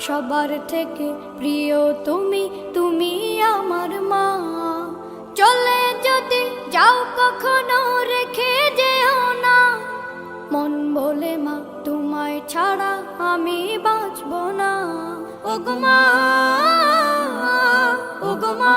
সবার থেকে প্রিয় তুমি তুমি আমার মা। চলে যদি যাও কখনো রেখে যেও না। মন বলে মা, তোমায় ছাড়া আমি বাঁচব না। ওগমা ওগমা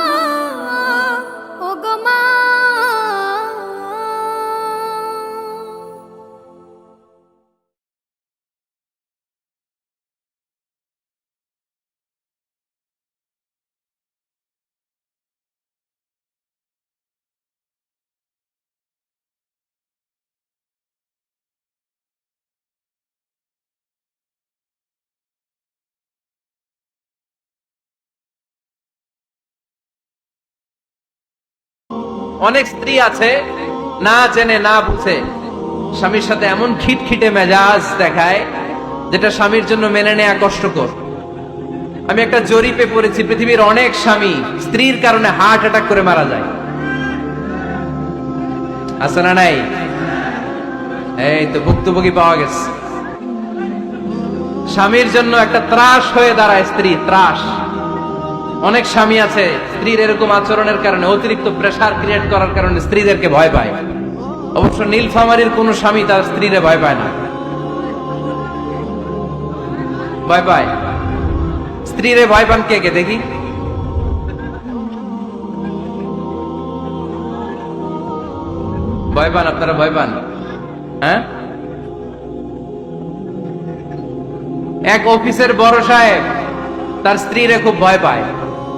অনেক স্ত্রী আছে, না জেনে, না বুঝে। স্বামীর সাথে এমন খিটখিটে মেজাজ দেখায়, যেটা স্বামীর জন্য মেনে নেয়া কষ্টকর। আমি একটা জরিপে পড়েছি, পৃথিবীর অনেক স্বামী স্ত্রীর কারণে হার্ট অ্যাটাক করে মারা যায়। আছে না নাই? এই তো ভুক্তভোগী পাওয়া গেছে। স্বামীর জন্য একটা ত্রাস হয়ে দাঁড়ায় স্ত্রী, ত্রাস। অনেক স্বামী আছে, স্ত্রীর এরকম আচরণের কারণে অতিরিক্ত প্রেসার ক্রিয়েট করার কারণে স্ত্রীদেরকে ভয় পায়। অবশ্য নীলফামারির কোন স্বামী তার স্ত্রীরে ভয় পায় না। ভয় পায়। স্ত্রীরে ভয় পান কে কে? দেখি। ভয় পান, আপনারা ভয় পান। হ্যাঁ? এক অফিসের বড় সাহেব তার স্ত্রীরে খুব ভয় পায়।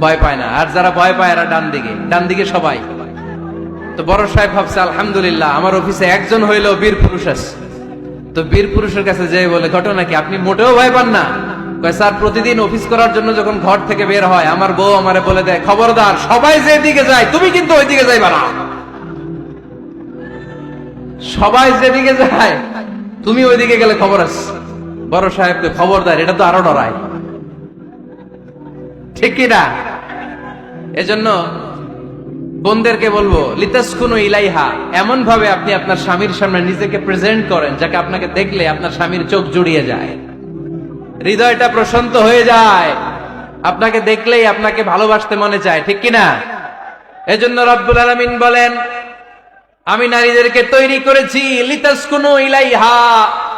ভয় পায় না। আর যারা ভয় পায় এরা ডান দিকে। ডান দিকে সবাই। তো বড় সাহেব ভাবছে, আলহামদুলিল্লাহ, আমার অফিসে একজন হইলেও বীর পুরুষ আছে। তো বীর পুরুষের কাছে যে বলে, ঘটনা কি? আপনি মোটেও ভয় পান না? স্যার, প্রতিদিন অফিস করার জন্য যখন ঘর থেকে বের হয়, আমার বউ আমারে বলে দেয়, খবরদার, সবাই যে দিকে যায়, তুমি কিন্তু ওই দিকে যাইবা না। সবাই যেদিকে যায়, তুমি ওইদিকে গেলে খবর আছে। বড় সাহেবকে, খবরদার, এটা তো আরও ডরায়। ঠিক কিনা? এজন্য বোনদেরকে বলব লিতাস লিতাসকুনু ইলাইহা এমন ভাবে আপনি আপনার স্বামীর সামনে নিজেকে প্রেজেন্ট করেন, যাকে আপনাকে দেখলে আপনার স্বামীর চোখ জুড়িয়ে যায়। হৃদয়টা প্রশান্ত হয়ে যায়। আপনাকে দেখলেই আপনাকে ভালোবাসতে মনে চায়, ঠিক কিনা? এজন্য রব্বুল আলামিন বলেন, আমি নারীদেরকে তৈরি করেছি লিতাস লিতাসকুনু ইলাইহা।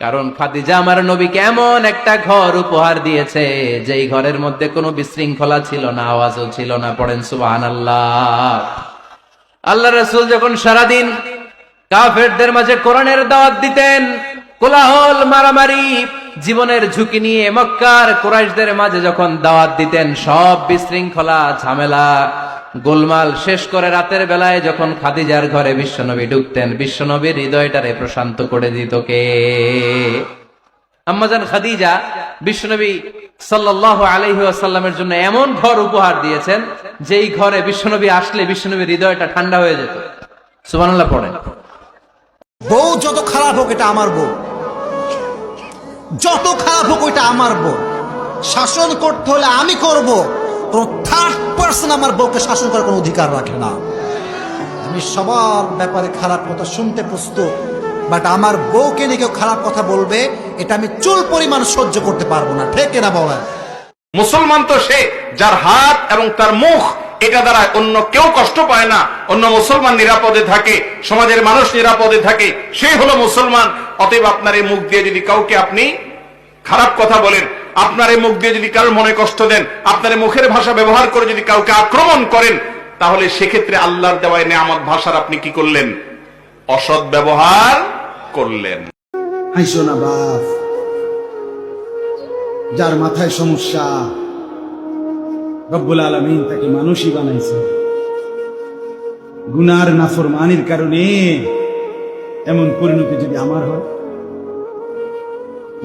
কারণ খাদিজা আমার নবীকে এমন একটা ঘর উপহার দিয়েছে, যেই ঘরের মধ্যে কোনো বিশৃঙ্খলা ছিল না, আওয়াজও ছিল না, পড়েন সুবাহ আল্লাহ আল্লাহ রসুল যখন সারাদিন কাফেরদের মাঝে কোরআনের দাওয়াত দিতেন কোলাহল, মারামারি, জীবনের ঝুঁকি নিয়ে মক্কার কোরাইশদের মাঝে যখন দাওয়াত দিতেন, সব বিশৃঙ্খলা, ঝামেলা, গোলমাল শেষ করে রাতের বেলায় যখন খাদিজার ঘরে বিশ্বনবী ঢুকতেন, বিশ্বনবীর হৃদয়টারে প্রশান্ত করে দিত কে? আম্মাজান খাদিজা বিশ্বনবী সাল্লাল্লাহু আলাইহি ওয়াসাল্লামের জন্য এমন ঘর উপহার দিয়েছেন, যেই ঘরে বিশ্বনবী আসলে বিশ্বনবীর হৃদয়টা ঠান্ডা হয়ে যেত। সুবহানাল্লাহ পড়েন। বউ যত খারাপ হোক, এটা আমার বউ। যত খারাপ হোক, ওইটা আমার বউ। শাসন করতে হলে আমি করব। কোন থার্ড পার্সন আমার বউকে শাসন করার কোনো অধিকার রাখে না। আমি সবার ব্যাপারে খারাপ কথা শুনতে প্রস্তুত বাট আমার বউকে নিয়ে কেউ খারাপ কথা বলবে, এটা আমি চুল পরিমাণ সহ্য করতে পারব না। ঠিক না বলেন? মুসলমান তো সে যার হাত এবং তার মুখ এটা দ্বারা অন্য কেউ কষ্ট পায় না, অন্য মুসলমান নিরাপদে থাকে, সমাজের মানুষ নিরাপদে থাকে সেই হলো মুসলমান। অতএব আপনার এই মুখ দিয়ে যদি কাউকে আপনি খারাপ কথা বলেন, আপনার এই মুখ দিয়ে যদি কারোর মনে কষ্ট দেন, আপনার মুখের ভাষা ব্যবহার করে যদি কাউকে আক্রমণ করেন, তাহলে সেক্ষেত্রে আল্লাহর দেওয়ায় নেয়ামত ভাষার আপনি কি করলেন? অসৎ ব্যবহার করলেন। না যার মাথায় সমস্যা রব্বুল আলমিন তাকে মানুষই বানাইছে। গুনার নাফরমানির কারণে এমন পরিণতি যদি আমার হয়,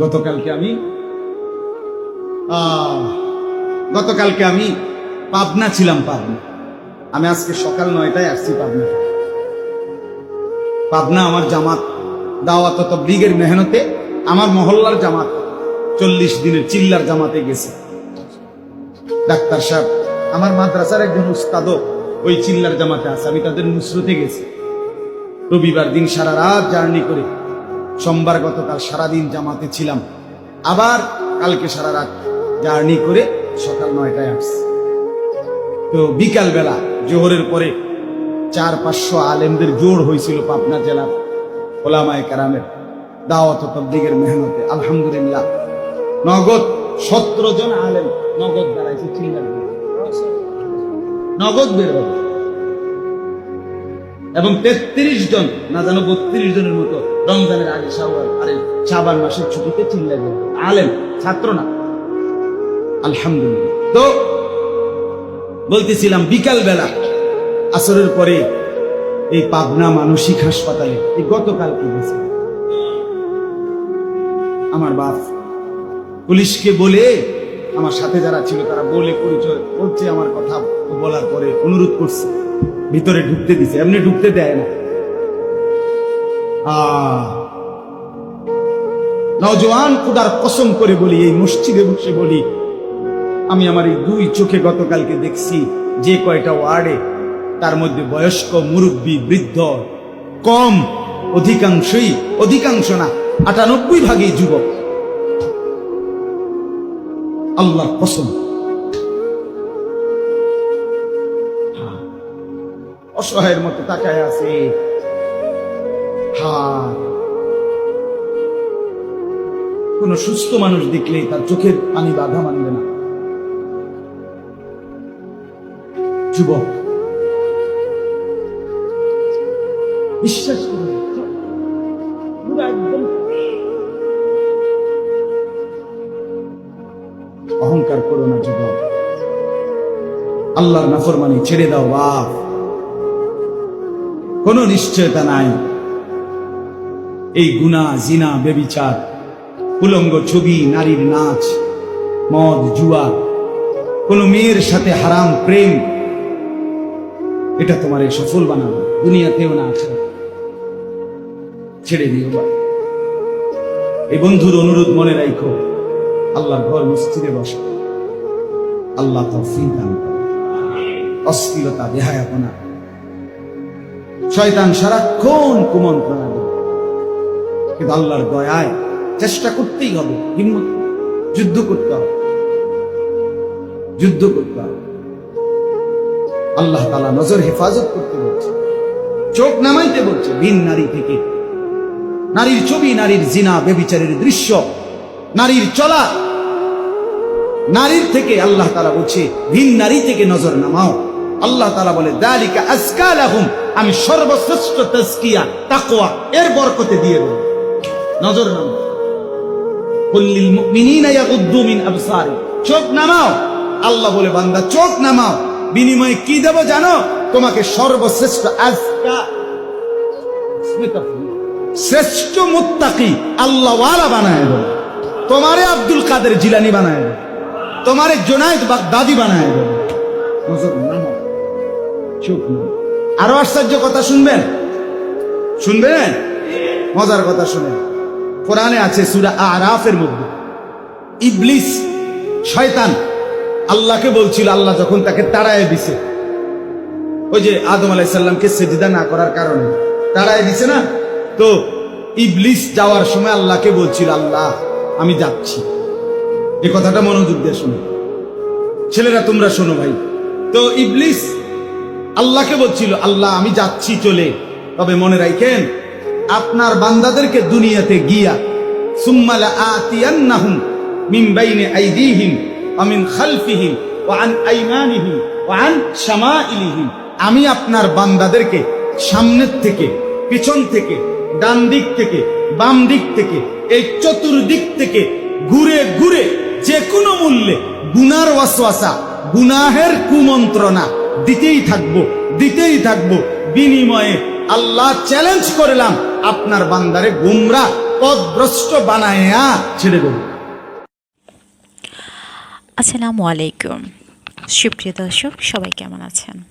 গতকালকে আমি গতকালকে আমি পাবনা ছিলাম পাবনা। আমি আজকে সকাল নয়টায় আসছি পাবনা। পাবনা আমার জামাত দাওয়াত তবলিগের মেহনতে আমার মহল্লার জামাত চল্লিশ দিনের চিল্লার জামাতে গেছে। ডাক্তার সাহেব, আমার মাদ্রাসার একজন উস্তাদও ওই চিল্লার জামাতে আছে, আমি তাদের নুসরতে গেছি। রবিবার দিন সারা রাত জার্নি করে সোমবার গতকাল সারাদিন জামাতে ছিলাম। আবার কালকে সারা রাত জার্নি করে সকাল নয়টায় আসছি। তো বিকাল বেলা জোহরের পরে চার পাঁচশো আলেমদের জোর হয়েছিল পাবনা জেলার ওলামায় কারামের দাওয়াত ও তবলিগের মেহনতে। আলহামদুলিল্লাহ। নগদ সতেরো জন আলেম নগদ বেড়াইছে বিরুদ্ধে। নগদ বের হবে এবং তেত্রিশ জন, না জানো বত্রিশ জনের মতো রমজানের আগে শাওয়াল, আরে শাবান মাসের ছুটিতে চিল্লা হবে। আলেম, ছাত্র না আলহামদুলিল্লাহ তো বলতেছিলাম বিকাল বেলা আসরের পরে এই পাবনা মানসিক হাসপাতালে, এই গতকালকে গেছে আমার বাপ পুলিশকে বলে আমার সাথে যারা ছিল তারা বলে পরিচয় বলছে আমার কথা বলার পরে অনুরোধ করছে। ভিতরে ঢুকতে দিছে এমনি ঢুকতে দেয় না। আহ, নওজোয়ান খুদার কসম করে বলি এই মসজিদে বসে বলি আমি আমার এই দুই চোখে গতকালকে দেখছি যে কয়টা ওয়ার্ডে তার মধ্যে বয়স্ক মুরব্বী বৃদ্ধ কম অধিকাংশই অধিকাংশ না আটানব্বই ভাগই যুবক। আল্লাহ কসম। হ্যাঁ, অসহায়ের মতো তাকায় আছে। হ্যাঁ কোন সুস্থ মানুষ দেখলে তার চোখের পানি বাধা মানবে না। যুবক বিশ্বাস করুন অহংকার করো না যুবক। আল্লাহর নাফরমানি ছেড়ে দাও, বাপ। কোনো নিশ্চয়তা নাই। এই গুণা, জিনা, বেবিচার, উলঙ্গ ছবি, নারীর নাচ, মদ, জুয়া, কোন মেয়ের সাথে হারাম প্রেম, এটা তোমার সফল বানাবে দুনিয়াতেও না আছে ছেড়ে দিও এই বন্ধুর অনুরোধ মনে রাখো আল্লাহর ঘর মসজিদে বসে। আল্লাহ তৌফিক দান করে অশ্লীলতা বেহায়াপনা। শয়তান সারাক্ষণ কুমন্ত্রণা দেবে। কিন্তু আল্লাহর দয়ায় চেষ্টা করতেই হবে, হিম্মত যুদ্ধ করতে হবে। যুদ্ধ করতে হবে। আল্লাহ তালা নজর হেফাজত করতে বলছে। চোখ নামাইতে বলছে, ভিন নারী থেকে। নারীর ছবি, নারীর জিনা বেবিচারের দৃশ্য। নারীর চলা নারীর থেকে আল্লাহ তালা বলছে, ভিন নারী থেকে নজর নামাও। আল্লাহ তালা বলে, দালিকা আজকাল আমি সর্বশ্রেষ্ঠ তস্কিয়া তাকোয়া এর বরকতে দিয়ে দেব। নজর আবসারি চোখ নামাও। আল্লাহ বলে, বান্দা, চোখ নামাও। বিনিময়ে কি দেব জানো? তোমাকে সর্বশ্রেষ্ঠ আজকা শ্রেষ্ঠ বানায় তোমারে আব্দুল কাদের জিলানি বানায় তোমারে জোনায়েদ বাগদাদি বানায় চোখ আরও আশ্চর্য কথা শুনবেন? শুনবেন? মজার কথা শুনেন। কোরআনে আছে সুরা আরাফের মধ্যে। ইবলিস শয়তান আল্লাহকে বলছিল আল্লাহ যখন তাকে তাড়ায় দিছে। ওই যে আদম আলাইসাল্লামকে সেজিদা না করার কারণে। তাড়ায় দিছে না? তো ইবলিস যাওয়ার সময় আল্লাহকে বলছিল আল্লাহ আমি যাচ্ছি। এই কথাটা মনোযোগ দিয়ে শোনো। ছেলেরা, তোমরা শোনো ভাই। তো ইবলিস আল্লাহকে বলছিল, আল্লাহ, আমি যাচ্ছি চলে। তবে মনে রাখেন আপনার বান্দাদেরকে দুনিয়াতে গিয়া সুম্মালা আতিয়ান্নাহুম মিন বাইনে আইদিহিম ওয়া মিন খালফিহিম ওয়া আন আইমানিহিম ওয়া আন শামাইলিহিম। আমি আপনার বান্দাদেরকে সামনের থেকে, পিছন থেকে, ডান দিক থেকে, বাম দিক থেকে, এই চতুর্দিক থেকে ঘুরে ঘুরে যে কোনো মূল্যে। গুনার ওয়াসওয়াসা, গুনাহের কুমন্ত্রণা। দিতেই থাকব দিতেই থাকব। বিনিময়ে আল্লাহ চ্যালেঞ্জ করলাম আপনার বান্দারে গুমরা, পদভ্রষ্ট বানায়া ছেড়ে দেব। আসসালামু আলাইকুম। সুপ্রিয় দর্শক, সবাই কেমন আছেন?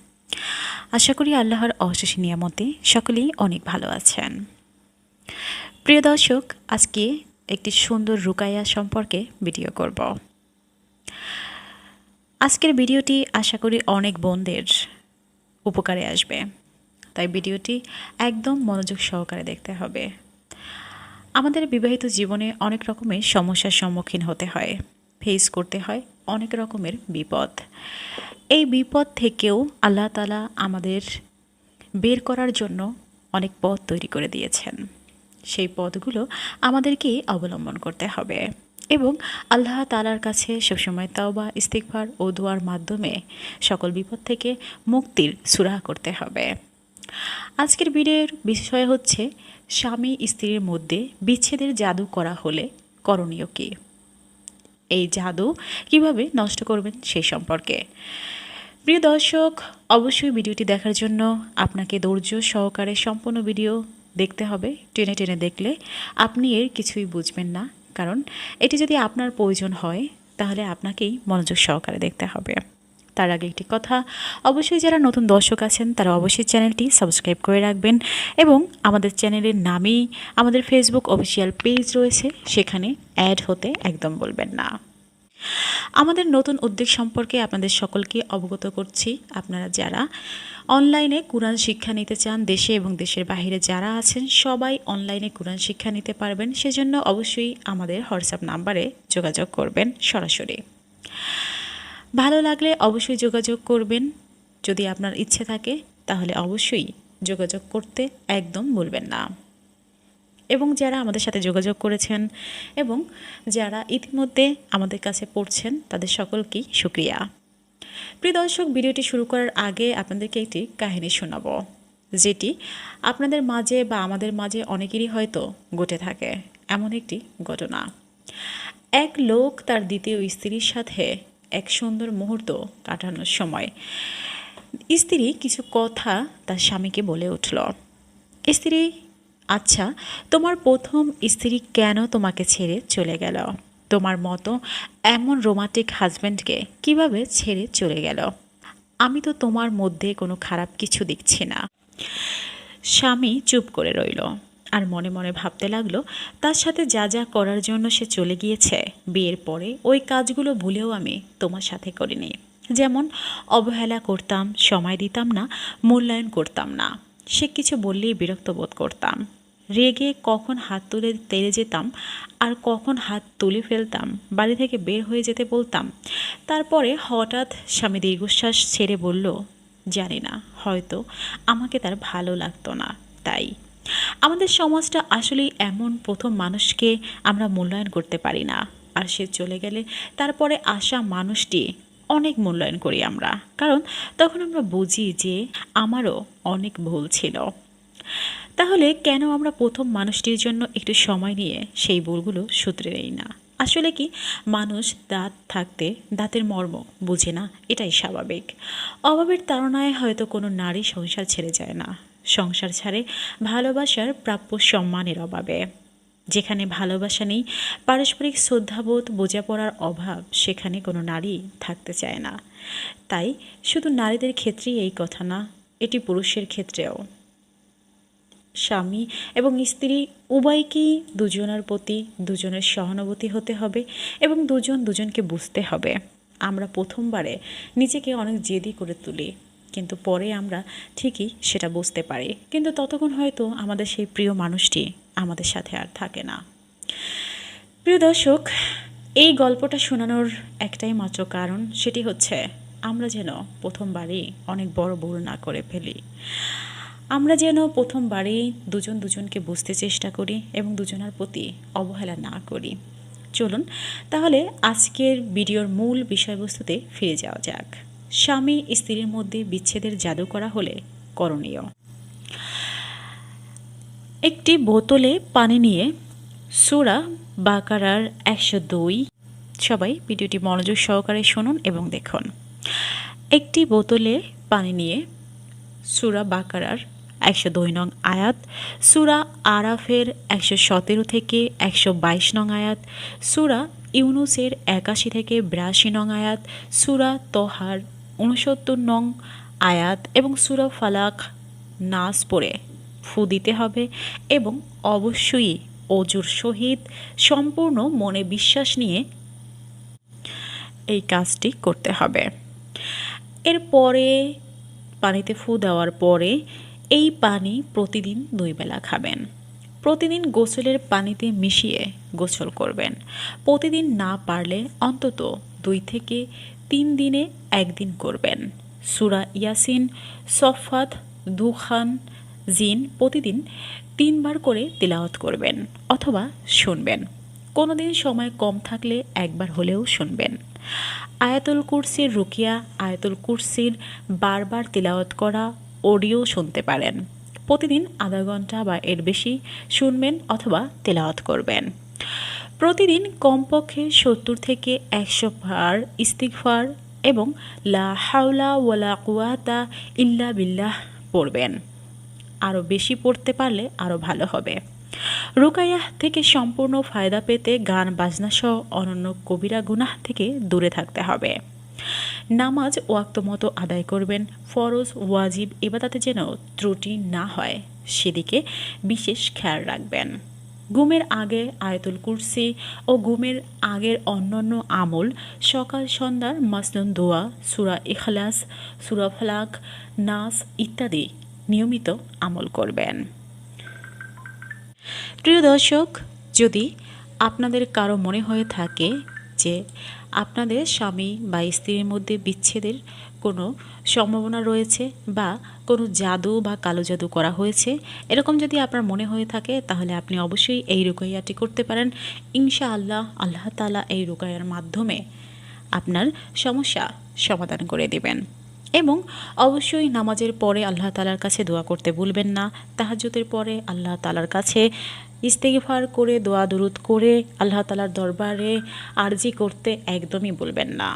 আশা করি আল্লাহর অশেষ নিয়ামতে সকলেই অনেক ভালো আছেন। প্রিয় দর্শক, আজকে একটি সুন্দর রুকাইয়া সম্পর্কে ভিডিও করব। আজকের ভিডিওটি আশা করি অনেক বোনদের উপকারে আসবে। তাই ভিডিওটি একদম মনোযোগ সহকারে দেখতে হবে। আমাদের বিবাহিত জীবনে অনেক রকমের সমস্যার সম্মুখীন হতে হয় ফেস করতে হয় অনেক রকমের বিপদ। এই বিপদ থেকেও আল্লাহ তালা আমাদের বের করার জন্য অনেক পথ তৈরি করে দিয়েছেন। সেই পথগুলো আমাদেরকে অবলম্বন করতে হবে। এবং আল্লাহ তালার কাছে সবসময় তাওবা ইস্তিকফার ও দোয়ার মাধ্যমে সকল বিপদ থেকে মুক্তির সুরাহা করতে হবে। আজকের ভিডিওর বিষয় হচ্ছে, স্বামী স্ত্রীর মধ্যে বিচ্ছেদের জাদু করা হলে করণীয় কী? এই জাদু কীভাবে নষ্ট করবেন সেই সম্পর্কে। প্রিয় দর্শক, অবশ্যই ভিডিওটি দেখার জন্য আপনাকে ধৈর্য সহকারে সম্পূর্ণ ভিডিও দেখতে হবে, টেনে টেনে দেখলে আপনি এর কিছুই বুঝবেন না। কারণ এটি যদি আপনার প্রয়োজন হয়, তাহলে আপনাকেই মনোযোগ সহকারে দেখতে হবে। তার আগে একটি কথা, অবশ্যই যারা নতুন দর্শক আছেন, তারা অবশ্যই চ্যানেলটি সাবস্ক্রাইব করে রাখবেন এবং আমাদের চ্যানেলের নামেই আমাদের ফেসবুক অফিসিয়াল পেজ রয়েছে, সেখানে অ্যাড হতে একদম বলবেন না। আমাদের নতুন উদ্যোগ সম্পর্কে আপনাদের সকলকে অবগত করছি। আপনারা যারা অনলাইনে কোরআন শিক্ষা নিতে চান, দেশে এবং দেশের বাইরে যারা আছেন, সবাই অনলাইনে কোরআন শিক্ষা নিতে পারবেন। সেজন্য অবশ্যই আমাদের হোয়াটসঅ্যাপ নাম্বারে যোগাযোগ করবেন সরাসরি। ভালো লাগলে অবশ্যই যোগাযোগ করবেন। যদি আপনার ইচ্ছে থাকে, তাহলে অবশ্যই যোগাযোগ করতে একদম ভুলবেন না। এবং যারা আমাদের সাথে যোগাযোগ করেছেন এবং যারা ইতিমধ্যে আমাদের কাছে পড়ছেন, তাদের সকলকেই সুক্রিয়া প্রিয় দর্শক, ভিডিওটি শুরু করার আগে আপনাদেরকে একটি কাহিনী শোনাবো, যেটি আপনাদের মাঝে বা আমাদের মাঝে অনেকেরই হয়তো ঘটে থাকে। এমন একটি ঘটনা। এক লোক তার দ্বিতীয় স্ত্রীর সাথে এক সুন্দর মুহূর্ত কাটানোর সময় স্ত্রী কিছু কথা তার স্বামীকে বলে উঠল। স্ত্রী আচ্ছা তোমার প্রথম স্ত্রী কেন তোমাকে ছেড়ে চলে গেল? তোমার মতো এমন রোমান্টিক হাজব্যান্ডকে কীভাবে ছেড়ে চলে গেল? আমি তো তোমার মধ্যে কোনো খারাপ কিছু দেখছি না। স্বামী চুপ করে রইল আর মনে মনে ভাবতে লাগল, তার সাথে যা যা করার জন্য সে চলে গিয়েছে, বিয়ের পরে ওই কাজগুলো ভুলেও আমি তোমার সাথে করিনি। যেমন অবহেলা করতাম, সময় দিতাম না, মূল্যায়ন করতাম না। সে কিছু বললেই বিরক্ত বোধ করতাম। রেগে কখন হাত তুলে তেড়ে যেতাম আর কখন হাত তুলে ফেলতাম, বাড়ি থেকে বের হয়ে যেতে বলতাম। তারপরে হঠাৎ স্বামী দীর্ঘশ্বাস ছেড়ে বলল, জানি না, হয়তো আমাকে তার ভালো লাগতো না, তাই। আমাদের সমাজটা আসলেই এমন প্রথম মানুষকে আমরা মূল্যায়ন করতে পারি না। আর সে চলে গেলে তারপরে আসা মানুষটি অনেক মূল্যায়ন করি আমরা। কারণ তখন আমরা বুঝি যে আমারও অনেক ভুল ছিল। তাহলে কেন আমরা প্রথম মানুষটির জন্য একটু সময় নিয়ে সেই ভুলগুলো শুধরে নেই না? আসলে কি মানুষ দাঁত থাকতে দাঁতের মর্ম বুঝে না? এটাই স্বাভাবিক। অভাবের তাড়নায় হয়তো কোনো নারী সংসার ছেড়ে যায় না। সংসার ছাড়ে ভালোবাসার প্রাপ্য সম্মানের অভাবে। যেখানে ভালোবাসা নেই, পারস্পরিক শ্রদ্ধাবোধ, বোঝাপড়ার অভাব, সেখানে কোনো নারী থাকতে চায় না। তাই শুধু নারীদের ক্ষেত্রেই এই কথা না, এটি পুরুষের ক্ষেত্রেও। স্বামী এবং স্ত্রী উভয়কেই দুজনের প্রতি, দুজনের সহানুভূতি হতে হবে এবং দুজন দুজনকে বুঝতে হবে। আমরা প্রথমবারে নিজেকে অনেক জেদি করে তুলি, কিন্তু পরে আমরা ঠিকই সেটা বুঝতে পারি। কিন্তু ততক্ষণ হয়তো আমাদের সেই প্রিয় মানুষটি আমাদের সাথে আর থাকে না। প্রিয় দর্শক, এই গল্পটা শোনানোর একটাই মাত্র কারণ সেটি হচ্ছে আমরা যেন প্রথমবারই অনেক বড় ভুল না করে ফেলি। আমরা যেন প্রথমবারেই দুজন দুজনকে বুঝতে চেষ্টা করি এবং দুজনের প্রতি অবহেলা না করি। চলুন, তাহলে আজকের ভিডিওর মূল বিষয়বস্তুতে ফিরে যাওয়া যাক। স্বামী স্ত্রীর মধ্যে বিচ্ছেদের জাদু করা হলে করণীয়। একটি বোতলে পানি নিয়ে সুরা বাকারার একশো দুই। সবাই ভিডিওটি মনোযোগ সহকারে শুনুন এবং দেখুন। একটি বোতলে পানি নিয়ে সুরা বাকারার একশো দুই নং আয়াত, সুরা আরাফের একশো সতেরো থেকে একশো বাইশ নং আয়াত, সুরা ইউনুসের একাশি থেকে বিরাশি নং আয়াত, সুরা তোহার উনসত্তর নং আয়াত এবং সুরা ফালাক নাস পড়ে ফু দিতে হবে এবং অবশ্যই অজুর সহিত সম্পূর্ণ মনে বিশ্বাস নিয়ে এই কাজটি করতে হবে। এরপরে পানিতে ফু দেওয়ার পরে এই পানি প্রতিদিন দুই বেলা খাবেন। প্রতিদিন গোসলের পানিতে মিশিয়ে গোসল করবেন। প্রতিদিন না পারলে অন্তত দুই থেকে তিন দিনে একদিন করবেন। সুরা ইয়াসিন সফাত দুখান জিন প্রতিদিন তিনবার করে তিলাওয়াত করবেন অথবা শুনবেন। কোনো দিন সময় কম থাকলে একবার হলেও শুনবেন। আয়াতুল কুরসির রুকিয়া, আয়াতুল কুরসির বারবার তিলাওয়াত করা অডিও শুনতে পারেন। প্রতিদিন আধা ঘণ্টা বা এর বেশি শুনবেন অথবা তেলাওয়াত করবেন। প্রতিদিন কমপক্ষে সত্তর থেকে একশো ফার ইস্তিগফার এবং লা হাওলা ওয়ালা কুয়াতা ইল্লা বিল্লাহ পড়বেন। আরও বেশি পড়তে পারলে আরও ভালো হবে। রুকাইয়া থেকে সম্পূর্ণ ফায়দা পেতে গান, বাজনা সহ অনন্য কবিরা গুনাহ থেকে দূরে থাকতে হবে। নামাজ ওয়াক্ত মতো আদায় করবেন, ফরজ, ওয়াজিব, এবাদাতে যেন ত্রুটি না হয়, সেদিকে বিশেষ খেয়াল রাখবেন। ঘুমের আগে আয়তুল কুরসি ও ঘুমের আগের অন্যান্য আমল, সকাল সন্ধ্যার মাসলুন দোয়া, সুরা ইখলাস, সুরা ফলাক, নাস ইত্যাদি নিয়মিত আমল করবেন। প্রিয় দর্শক, যদি আপনাদের কারও মনে হয়ে থাকে যে আপনাদের স্বামী বা স্ত্রীর মধ্যে বিচ্ছেদের কোনো সম্ভাবনা রয়েছে বা কোনো জাদু বা কালো জাদু করা হয়েছে, এরকম যদি আপনার মনে হয়ে থাকে, তাহলে আপনি অবশ্যই এই রুকাইয়াটি করতে পারেন। ইনশা আল্লাহ আল্লাহ তালা এই রুকাইয়ার মাধ্যমে আপনার সমস্যা সমাধান করে দেবেন। এবং অবশ্যই নামাজের পরে আল্লাহ তালার কাছে দোয়া করতে ভুলবেন না। তাহাজ্জুদের পরে আল্লাহ তালার কাছে ইস্তেগফার করে, দোয়া দুরুদ করে আল্লাহ তালার দরবারে আরজি করতে একদমই বলবেন না।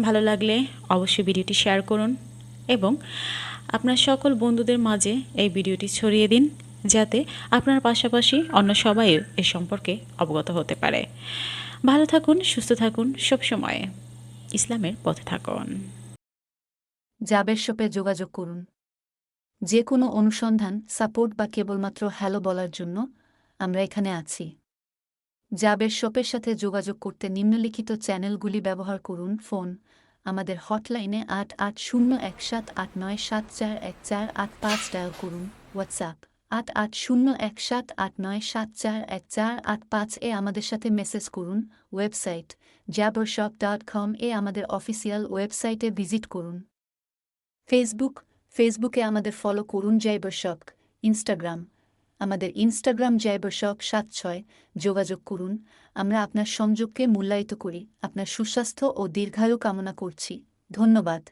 ভালো লাগলে অবশ্যই ভিডিওটি শেয়ার করুন এবং আপনার সকল বন্ধুদের মাঝে এই ভিডিওটি ছড়িয়ে দিন যাতে আপনার পাশাপাশি অন্য সবাই এ সম্পর্কে অবগত হতে পারে। ভালো থাকুন, সুস্থ থাকুন সবসময়। ইসলামের পথে থাকুন। জাবের শপে যোগাযোগ করুন। যে কোনো অনুসন্ধান, সাপোর্ট বা কেবলমাত্র হ্যালো বলার জন্য আমরা এখানে আছি। জাবের শপের সাথে যোগাযোগ করতে নিম্নলিখিত চ্যানেলগুলি ব্যবহার করুন। ফোন আমাদের হটলাইনে আট আট শূন্য এক সাত আট নয় সাত চার এক চার আট পাঁচ ডায়াল করুন। হোয়াটসঅ্যাপ আট আট শূন্য এক সাত আট নয় সাত চার এক চার আট পাঁচ এ আমাদের সাথে মেসেজ করুন। ওয়েবসাইট জ্যাবর শপ ডট কম এ আমাদের অফিসিয়াল ওয়েবসাইটে ভিজিট করুন। ফেসবুক ফেসবুকে আমাদের ফলো করুন জয়বর্ষক ইনস্টাগ্রাম আমাদের ইনস্টাগ্রাম জয়বর্ষক সাত ছয়, যোগাযোগ করুন। আমরা আপনার সংযোগকে মূল্যায়িত করি, আপনার সুস্বাস্থ্য ও দীর্ঘায়ু কামনা করছি। ধন্যবাদ।